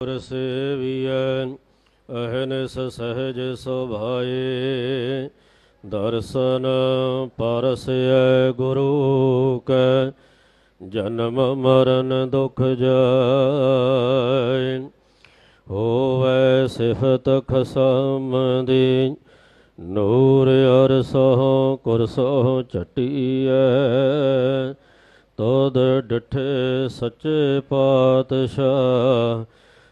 ਗੁਰ ਸੇਵੀਐ ਅਹਨਿਸ ਸਹਿਜ ਸੁਭਾਏ। ਦਰਸ਼ਨ ਪਰਸੈ ਗੁਰੂ ਕੈ, ਜਨਮ ਮਰਨ ਦੁਖ ਜਾਇ ਹੋਵੇ ਸਿਫਤ ਖਸਮ ਦੀ ਨੂਰ ਅਰ ਅਰਸਹੁ ਕੁਰਸਹੁ ਚਟੀਐ ਤੋਦ ਡਠੇ ਸੱਚੇ ਪਾਤਸ਼ਾਹ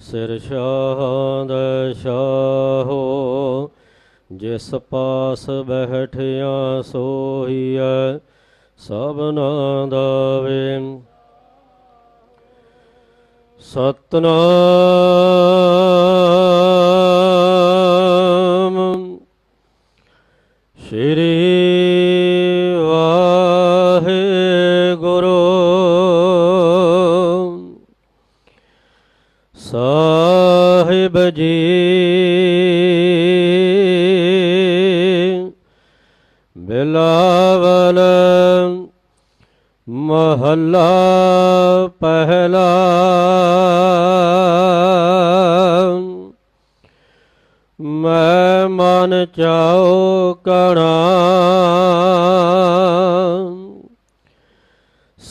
ਸਿਰ ਸ਼ਾਹਾਂ ਦਾ ਸ਼ਾਹੋ ਜਿਸ ਪਾਸ ਬੈਠਿਆ ਸੋਹੀਐ ਸਭਨਾ ਦਾ ਵੇ ਸਤਨਾਮ। ਸਾਹਿਬ ਜੀ। ਬਿਲਾਵਲ ਮਹੱਲਾ ਪਹਿਲਾ। ਮੈਂ ਮਨ ਚਾਉ ਕਣਾ।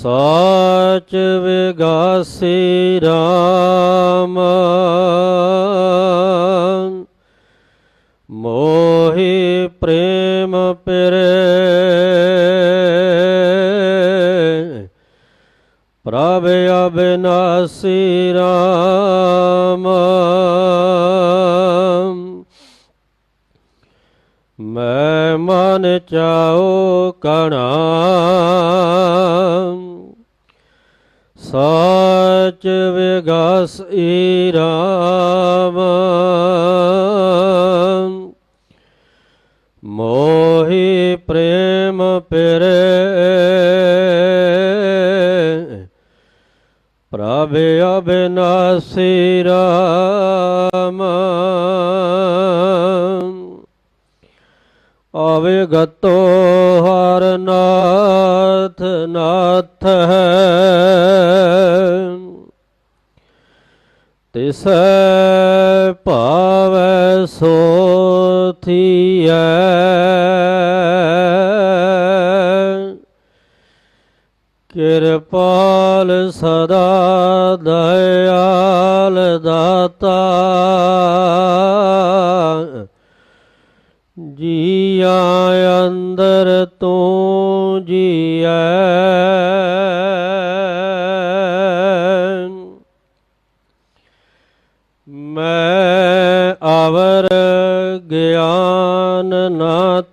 ਸਾਚ ਵਿਗਾਸੀ ਰਾਮ। ਮੋਹਿ ਪ੍ਰੇਮ ਪਿਰੇ। ਪ੍ਰਭ ਅਬਿਨਾਸੀ ਰਾਮ। ਮੈਂ ਮਨ ਚਾਉ ਕਣਾ। ਸਾਚ ਵਿਗਾਸ ਈ ਰਾਮ। ਮੋਹਿ ਪ੍ਰੇਮ ਪਿਰੇ, ਪ੍ਰਭ ਅਬਿਨਾਸੀ ਰਾਮ। ਆਵੇ ਗਤੋ ਹਰ ਨਾਥ ਨਾਥ ਹੈ ਤਿਸ ਭਾਵੈ ਸੋ ਥੀਐ ਕਿਰਪਾਲ ਸਦਾ ਦਇਆਲ ਦਾਤਾ।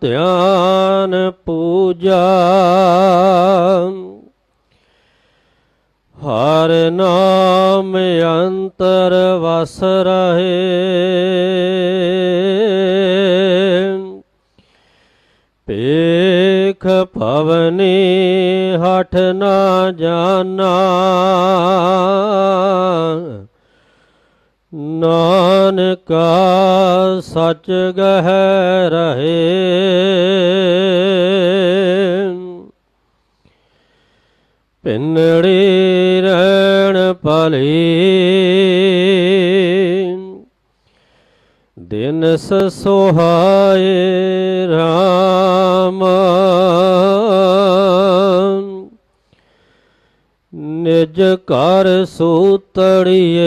ਧਿਆਨ ਪੂਜਾ। ਹਰ ਨਾਮ ਅੰਤਰ ਵਸ ਰਹੇ। ਪੇਖ ਭਵਨੀ ਹਠ ਨਾ ਜਾਣਾ ਨਾ ਕਾ ਸੱਚ ਗਹਿ ਰਹੇ। ਪਿੰਨੜੀ ਰਹਿਣ ਪਲੀ। ਦਿਨ ਸੋਹਾਏ ਰਾਮ। ਨਿਜ ਘਰ ਸੂਤੜੀਏ।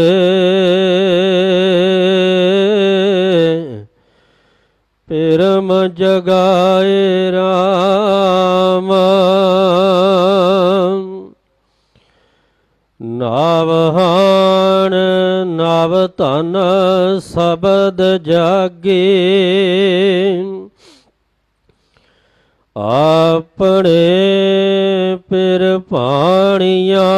ਪਰਮ ਜਗਾਏ RAM ਨਾਵਹਾਨ ਨਵ ਧਨ ਸਬਦ ਜਾਗੇ। ਆਪਣੇ ਪਿਰ ਪਾਣੀਆਂ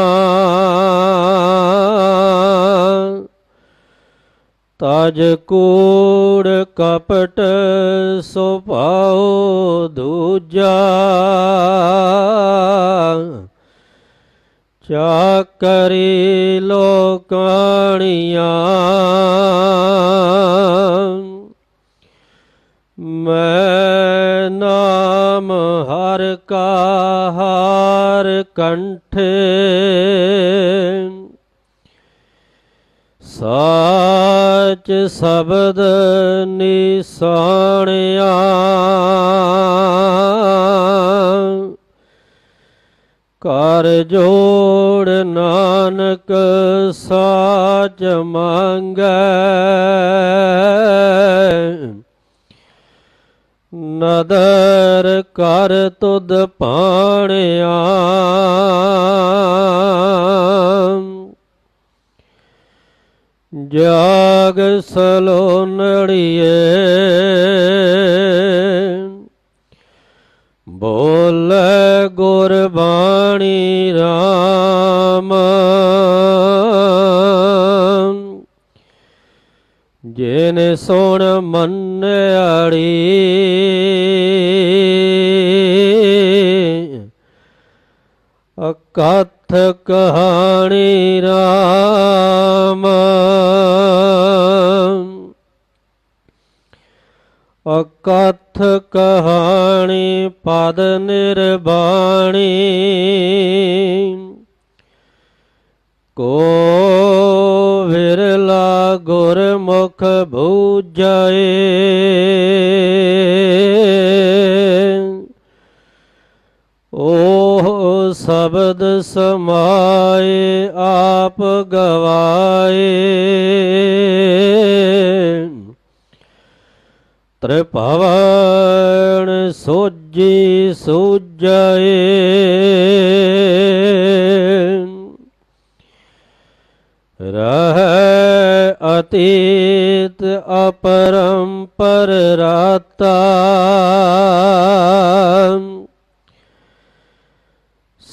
ਤਜ ਕੂੜ ਕਪਟ ਸੁਭਾਉ ਦੂਜਾ। ਚਾਕਰੀ ਲੋਕਾਣੀਆਂ। ਮੈਂ ਨਾਮ ਹਰ ਕਾ ਹਾਰ ਕੰਠੇ। ਸਾਚ ਸ਼ਬਦ ਨਿਸਾਣਿਆ। ਕਰ ਜੋੜ ਨਾਨਕ ਸਾਚ ਮੰਗੈ। ਨਦਰ ਕਰ ਤੁਧ ਪਾਣਿਆ। ਜਾਗ ਸਲੋਨੜੀਏ ਬੋਲ ਗੁਰਬਾਣੀ RAM ਜਿਨ ਸੁਣ ਅਕਤ ਅਕਥ ਕਹਾਣੀ ਰਾਮ। ਅਕਥ ਕਹਾਣੀ ਪਦ ਨਿਰਬਾਣੀ। ਕੋ ਵਿਰਲਾ ਗੁਰਮੁਖ ਬੂਝਾਏ। ਸ਼ਬਦ ਸਮਾਏ ਆਪ ਗਵਾਏ। ਤ੍ਰਿਭਵਨ ਸੋਜੀ ਸੂਜਏ। ਰਹਿ ਅਤੀਤ ਅਪਰੰਪਰ ਰਾਤਾ।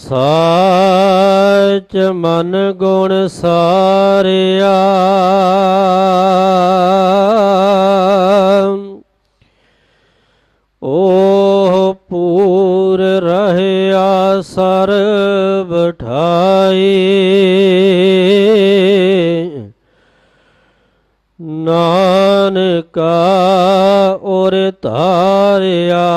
ਸਾਚ ਮਨ ਗੁਣ ਸਾਰਿਆ। ਓ ਪੂਰ ਰਹਿਆ ਸਰਬ ਠਾਈ। ਨਾਨਕਾ ਔਰ ਤਾਰਿਆ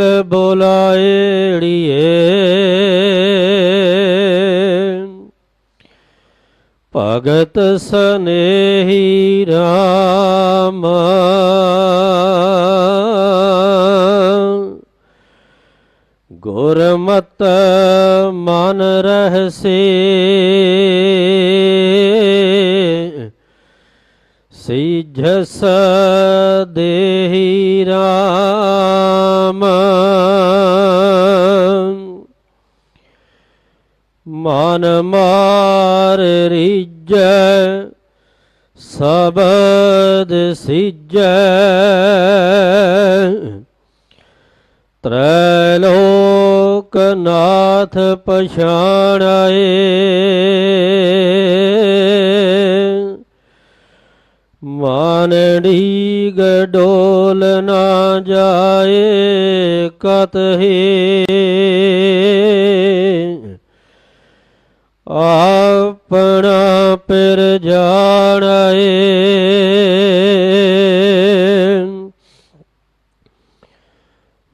ਮਹਿਲ ਬੁਲਾਏੜੀਏ। ਭਗਤ ਸਨੇਹੀ ਰਾਮ। ਗੁਰਮਤ ਮਨ ਰਹਸੇ। ਸਿਜਸ ਦੇਹੀ ਰਾਮ। ਮਨ ਮਾਰ ਰੀਜੈ ਸਬਦ ਸਿਜੈ ਤ੍ਰੈ ਲੋਕ ਨਾਥ ਪਛਾਣਾਏ। ਮਾਨੜੀ ਗਡੋਲ ਨਾ ਜਾਏ ਕਤਹੀ ਆਪਣਾ ਪਿਰ ਜਾਣਾਏ।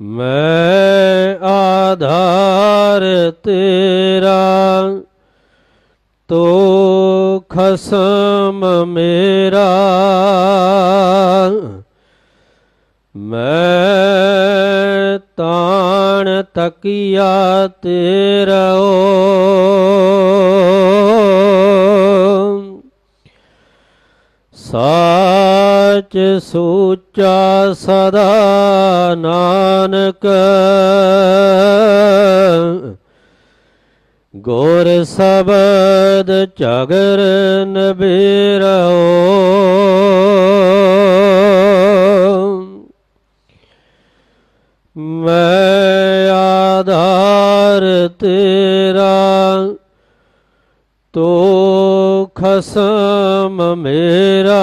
ਮੈਂ ਆਧਾਰ ਤੇਰਾ ਤੋ ਖਸਮ ਮੇਰਾ ਮੈਂ ਤਾਣ ਤਕੀਆ ਤੇਰਾ ਓ ਸਾਚ ਸੂਚਾ ਸਦਾ ਨਾਨਕ ਗੁਰ ਸਬਦ ਝਗਰ ਨਬੀਰੋ ਮੈਂ ਆਧਾਰ ਤੇਰਾ ਤੋ ਖਸਮ ਮੇਰਾ।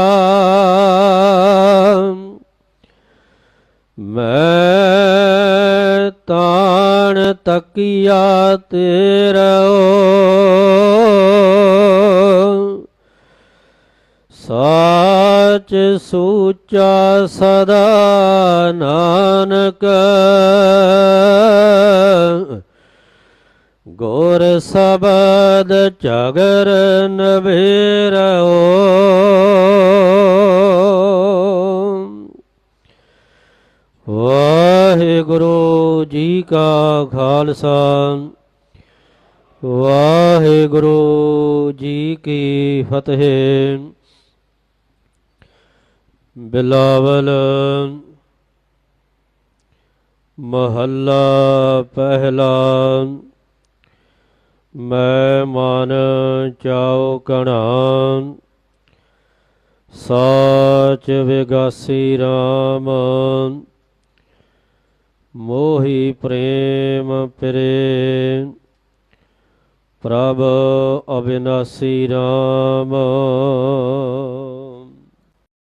ਤਕੀਆ ਤੇਰਾ ਸਾਚ ਸੂਚਾ ਸਦਾ ਨਾਨਕ। ਗੁਰ ਸਬਦ ਝਗਰ ਨਵੇਰੋ। ਵਾਹਿਗੁਰੂ ਜੀ ਕਾ ਖਾਲਸਾ। ਵਾਹਿਗੁਰੂ ਜੀ ਕੀ ਫਤਿਹ। ਬਿਲਾਵਲ ਮਹੱਲਾ ਪਹਿਲਾ। ਮੈਂ ਮਨ ਚਾਉ ਕਣਾ। ਸਾਚ ਵਿਗਾਸੀ RAM ਮੋਹੀ ਪ੍ਰੇਮ ਪਰੇ ਪ੍ਰਭ ਅਬਿਨਾਸੀ ਰਾਮ।